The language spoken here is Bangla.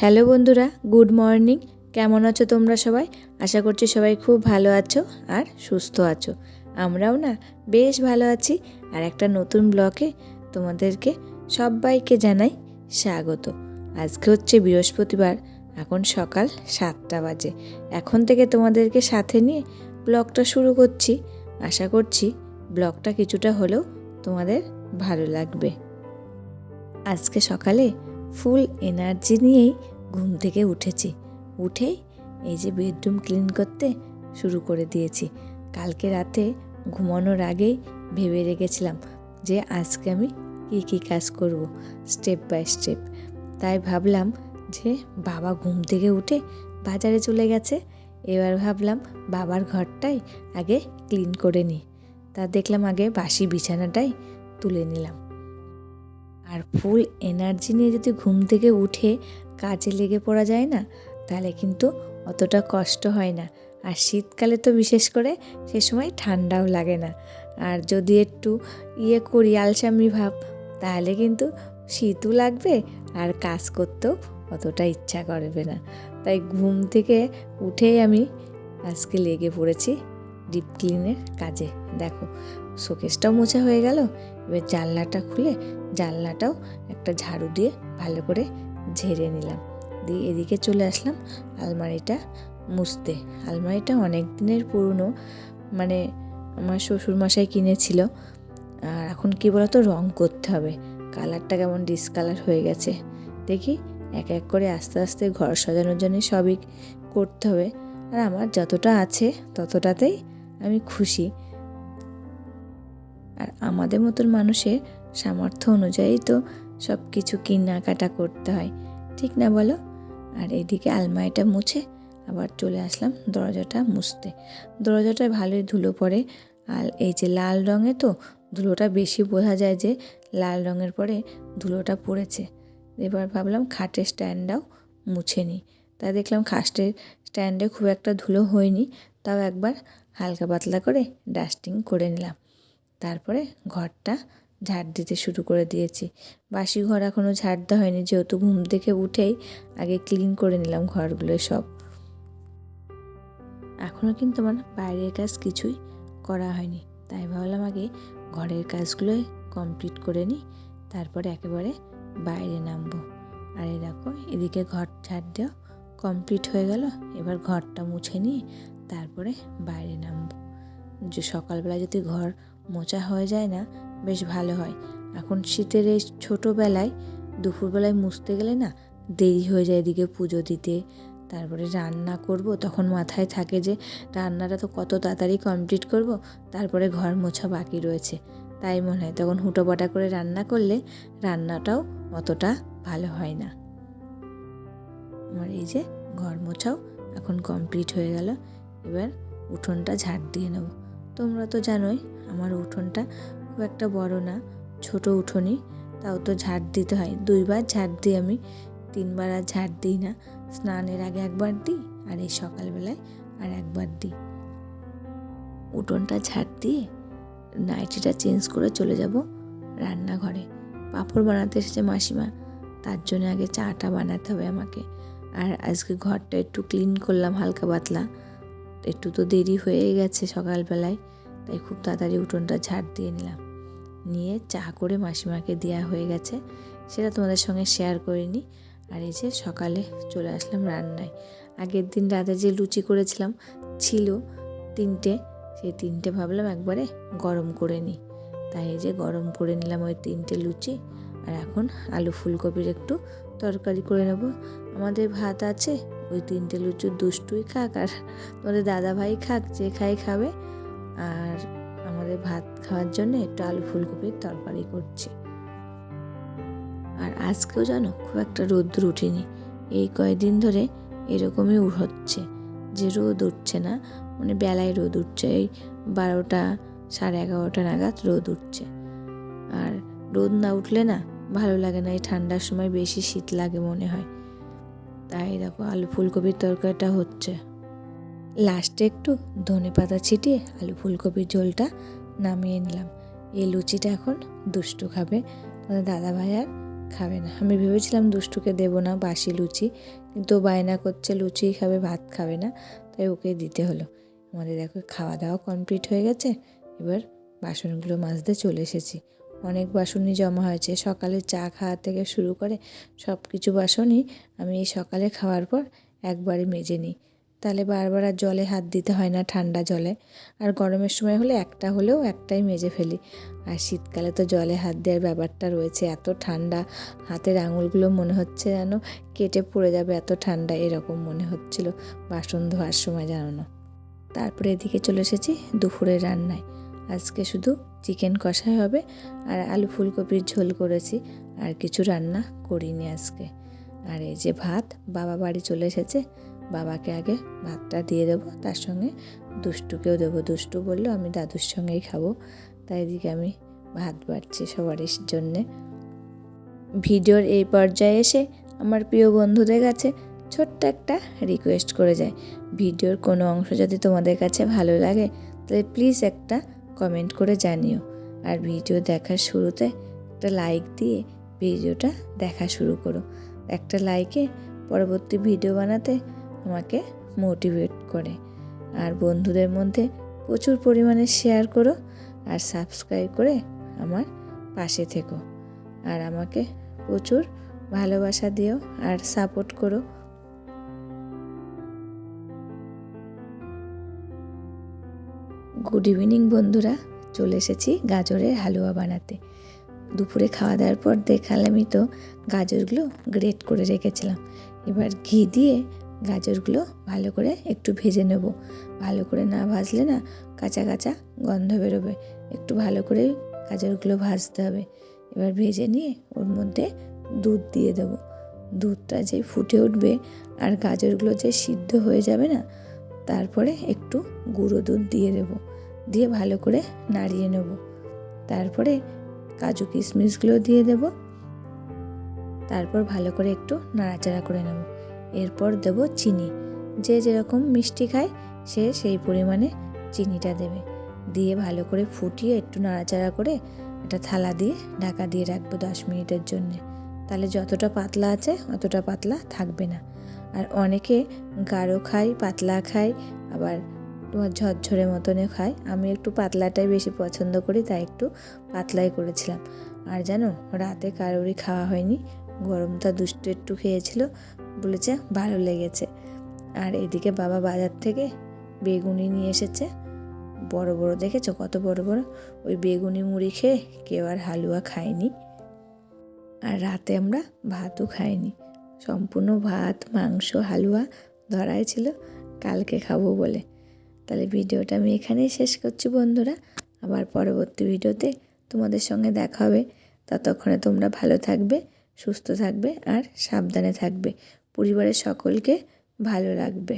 হ্যালো বন্ধুরা, গুড মর্নিং। কেমন আছো তোমরা সবাই? আশা করছি সবাই খুব ভালো আছো আর সুস্থ আছো। আমরাও না বেশ ভালো আছি। আর একটা নতুন ব্লকে তোমাদেরকে সবাইকে জানাই স্বাগত। আজকে হচ্ছে বৃহস্পতিবার, এখন সকাল সাতটা বাজে। এখন থেকে তোমাদেরকে সাথে নিয়ে ব্লগটা শুরু করছি। আশা করছি ব্লগটা কিছুটা হলেও তোমাদের ভালো লাগবে। আজকে সকালে ফুল এনার্জি নিয়েই ঘুম থেকে উঠেছি। উঠেই এই যে বেডরুম ক্লিন করতে শুরু করে দিয়েছি। কালকে রাতে ঘুমানোর আগেই ভেবে রেখেছিলাম যে আজকে আমি কী কী কাজ করব স্টেপ বাই স্টেপ। তাই ভাবলাম যে বাবা ঘুম থেকে উঠে বাজারে চলে গেছে। এবার ভাবলাম বাবার ঘরটাই আগে ক্লিন করে নিই। তা দেখলাম আগে বাসি বিছানাটাই তুলে নিলাম। আর ফুল এনার্জি নিয়ে যদি ঘুম থেকে উঠে কাজে লেগে পড়া যায় না, তাহলে কিন্তু অতটা কষ্ট হয় না। আর শীতকালে তো বিশেষ করে সে সময় ঠান্ডাও লাগে না। আর যদি একটু ইয়ে করি, আলসামি ভাব, তাহলে কিন্তু শীতও লাগবে আর কাজ করতেও অতটা ইচ্ছা করবে না। তাই ঘুম থেকে উঠেই আমি আজকে লেগে পড়েছি ডিপ ক্লিনের কাজে। দেখো শোকেসটাও মোছা হয়ে গেল। এবার জানলাটা খুলে জানলাটাও একটা ঝাড়ু দিয়ে ভালো করে ঝেড়ে নিলাম। দিয়ে এদিকে চলে আসলাম আলমারিটা মুছতে। আলমারিটা অনেক দিনের পুরনো মানে আমার শ্বশুর মশাই কিনেছিল। আর এখন কী বলতো, রং করতে হবে। কালারটা কেমন ডিসকালার হয়ে গেছে। দেখি এক এক করে আস্তে আস্তে ঘর সাজানোর জন্য সবই করতে হবে। আর আমার যতটা আছে ততটাতেই আমি খুশি। আর আমাদের মতন মানুষের সামর্থ্য অনুযায়ী তো সব কিছু কেনাকাটা করতে হয়, ঠিক না বলো? আর এদিকে আলমারিটা মুছে আবার চলে আসলাম দরজাটা মুছতে। দরজাটায় ভালোই ধুলো পড়ে আর এই যে লাল রঙে তো ধুলোটা বেশি বোঝা যায় যে লাল রঙের পরে ধুলোটা পড়েছে। এবার ভাবলাম খাটের স্ট্যান্ডটাও মুছে নিই। তা দেখলাম খাটের স্ট্যান্ডে খুব একটা ধুলো হয়নি, তাও একবার হালকা পাতলা করে ডাস্টিং করে নিলাম। তারপরে ঘরটা ঝাড় দিতে শুরু করে দিয়েছি। বাসি ঘর এখনও ঝাড় দেওয়া হয়নি, যেহেতু ঘুম থেকে উঠেই আগে ক্লিন করে নিলাম ঘরগুলো সব। এখনও কিন্তু আমার বাইরের কাজ কিছুই করা হয়নি, তাই ভাবলাম আগে ঘরের কাজগুলোই কমপ্লিট করে নিই, তারপরে একেবারে বাইরে নামবো। আর এই দেখো, এদিকে ঘর ঝাড় দেওয়া কমপ্লিট হয়ে গেল, এবার ঘরটা মুছে নিয়ে তারপরে বাইরে নামবো। যে সকালবেলা যদি ঘর মোচা হয়ে যায় না, বেশ ভালো হয়। এখন শীতের এই ছোটোবেলায় দুপুরবেলায় মুছতে গেলে না দেরি হয়ে যায় এদিকে পুজো দিতে। তারপরে রান্না করব, তখন মাথায় থাকে যে রান্নাটা তো কত তাড়াতাড়ি কমপ্লিট করব, তারপরে ঘর মোছা বাকি রয়েছে। তাই মনে হয় তখন হুটোপাটা করে রান্না করলে রান্নাটাও অতটা ভালো হয় না। আমার এই যে ঘর মোছাও এখন কমপ্লিট হয়ে গেল, এবার উঠোনটা ঝাড় দিয়ে নেব। তোমরা তো জানোই, আমার উঠোনটা খুব একটা বড় না, ছোট উঠোনই। তাও তো ঝাড় দিতে হয়। দুইবার ঝাড় দিই আমি। তিনবার আর ঝাড় দিই না। স্নানের আগে একবার দিই আর এই সকালবেলায় আর একবার দিই। উঠোনটা ঝাড় দিয়ে নাইটিটা চেঞ্জ করে চলে যাব রান্নাঘরে। পাঁপড় বানাতে এসেছে মাসিমা। তার জন্য আগে চাটা বানাতে হবে আমাকে। আর আজকে ঘরটা একটু ক্লিন করলাম হালকা পাতলা। একটু তো দেরি হয়ে গেছে সকালবেলায়, তাই খুব তাড়াতাড়ি উঠোনটা ঝাড় দিয়ে নিলাম। নিয়ে চা করে মাসিমাকে দেওয়া হয়ে গেছে, সেটা তোমাদের সঙ্গে শেয়ার করিনি আর এই যে সকালে চলে আসলাম রান্নায়। আগের দিন রাতে যে লুচি করেছিলাম ছিল তিনটে, সেই তিনটে ভাবলাম একবারে গরম করে নিই। তাই এই যে গরম করে নিলাম ওই তিনটে লুচি, আর এখন আলু ফুলকপির একটু তরকারি করে নেব। আমাদের ভাত আছে ওই তিনটে লুচুর দুষ্টুই খাক আর তোমাদের দাদা ভাই খাক, যে খাই খাবে। আর আমাদের ভাত খাওয়ার জন্য একটু আলু ফুলকপির তরকারি করছি। আর আজকেও জানো খুব একটা রোদ্দুর উঠেনি এই কয়েকদিন ধরে এরকমই হচ্ছে যে রোদ উঠছে না মানে বেলায় রোদ উঠছে, এই বারোটা সাড়ে এগারোটা নাগাদ রোদ উঠছে। আর রোদ না উঠলে না ভালো লাগে না, এই ঠান্ডার সময় বেশি শীত লাগে মনে হয়। তাই দেখো আলু ফুলকপির তরকারিটা হচ্ছে। লাস্টে একটু ধনে পাতা ছিটিয়ে আলু ফুলকপির ঝোলটা নামিয়ে নিলাম। এই লুচিটা এখন দুষ্টু খাবে। তোমাদের দাদা ভাই আর খাবে না। আমি ভেবেছিলাম দুষ্টুকে দেবো না, বাসি লুচি। কিন্তু বায়না করছে লুচি খাবে, ভাত খাবে না। তাই ওকে দিতে হলো। আমাদের দেখো খাওয়া দাওয়া কমপ্লিট হয়ে গেছে। এবার বাসনগুলো মাজতে চলে এসেছি। অনেক বাসনই জমা হয়েছে। সকালে চা খাওয়া থেকে শুরু করে সব কিছু বাসনই আমি এই সকালে খাওয়ার পর একবারে মেজে নিই। তাহলে বারবার আর জলে হাত দিতে হয় না ঠান্ডা জলে। আর গরমের সময় হলে একটা হলেও একটাই মেজে ফেলি। আর শীতকালে তো জলে হাত দেওয়ার ব্যাপারটা রয়েছে, এত ঠান্ডা। হাতের আঙুলগুলো মনে হচ্ছে যেন কেটে পড়ে যাবে, এত ঠান্ডা এরকম মনে হচ্ছিল বাসন ধোয়ার সময় জানো না। তারপরে এদিকে চলে এসেছি দুপুরের রান্নায়। আজকে শুধু চিকেন কষাই হবে আর আলু ফুলকপির ঝোল করেছি আর কিছু রান্না করিনি আজকে। আর এই যে ভাত, বাবা বাড়ি চলে এসেছে, বাবাকে আগে ভাতটা দিয়ে দেবো, তার সঙ্গে দুষ্টুকেও দেবো। দুষ্টু বলল, আমি দাদুর সঙ্গেই খাব। তাই এদিকে আমি ভাত বাড়ছি সবারই জন্যে। ভিডিওর এই পর্যায়ে এসে আমার প্রিয় বন্ধুদের কাছে ছোট্ট একটা রিকোয়েস্ট করে যায় ভিডিওর কোনো অংশ যদি তোমাদের কাছে ভালো লাগে, তাহলে প্লিজ একটা কমেন্ট করে জানিও। আর ভিডিও দেখার শুরুতে একটা লাইক দিয়ে ভিডিওটা দেখা শুরু করো। একটা লাইকে পরবর্তী ভিডিও বানাতে আমাকে মোটিভেট করে। আর বন্ধুদের মধ্যে প্রচুর পরিমাণে শেয়ার করো আর সাবস্ক্রাইব করে আমার পাশে থেকো। আর আমাকে প্রচুর ভালোবাসা দিও আর সাপোর্ট করো। গুড ইভিনিং বন্ধুরা। চলে এসেছি গাজরের হালুয়া বানাতে। দুপুরে খাওয়া দাওয়ার পর দেখালামই তো গাজরগুলো গ্রেট করে রেখেছিলাম। এবার ঘি দিয়ে গাজরগুলো ভালো করে একটু ভেজে নেব। ভালো করে না ভাজলে না কাঁচা কাঁচা গন্ধ বেরোবে। একটু ভালো করে গাজরগুলো ভাজতে হবে। এবার ভেজে নিয়ে ওর মধ্যে দুধ দিয়ে দেবো। দুধটা যে ফুটে উঠবে আর গাজরগুলো যে সিদ্ধ হয়ে যাবে না, তারপরে একটু গুঁড়ো দুধ দিয়ে দেবো। দিয়ে ভালো করে নাড়িয়ে নেব। তারপরে কাজু কিশমিশগুলো দিয়ে দেব। তারপর ভালো করে একটু নাড়াচাড়া করে নেব। এরপর দেব চিনি। যে যেরকম মিষ্টি খায়, সে সেই পরিমাণে চিনিটা দেবে। দিয়ে ভালো করে ফুটিয়ে একটু নাড়াচাড়া করে একটা থালা দিয়ে ঢাকা দিয়ে রাখব দশ মিনিটের জন্যে। তাহলে যতটা পাতলা আছে, অতটা পাতলা থাকবে না। আর অনেকে গাঢ় খায়, পাতলা খায়, আবার তোমার ঝরঝরে মতনে খায়। আমি একটু পাতলাটাই বেশি পছন্দ করি, তাই একটু পাতলাই করেছিলাম। আর জানো, রাতে কারোরই খাওয়া হয়নি। গরমটা দুষ্টু একটু খেয়েছিল, বলেছে ভালো লেগেছে। আর এদিকে বাবা বাজার থেকে বেগুনি নিয়ে এসেছে। বড় বড়, দেখেছ কত বড় বড়? ওই বেগুনি মুড়ি খেয়ে কেউ আর হালুয়া খায়নি। আর রাতে আমরা ভাতও খাইনি। সম্পূর্ণ ভাত, মাংস, হালুয়া ধরাই ছিল। কালকে খাব বলে। তাহলে ভিডিওটা আমি এখানেই শেষ করছি বন্ধুরা। আবার পরবর্তী ভিডিওতে তোমাদের সঙ্গে দেখা হবে। ততক্ষণে তোমরা ভালো থাকবে, সুস্থ থাকবে আর সাবধানে থাকবে। পরিবারের সকলকে ভালো রাখবে।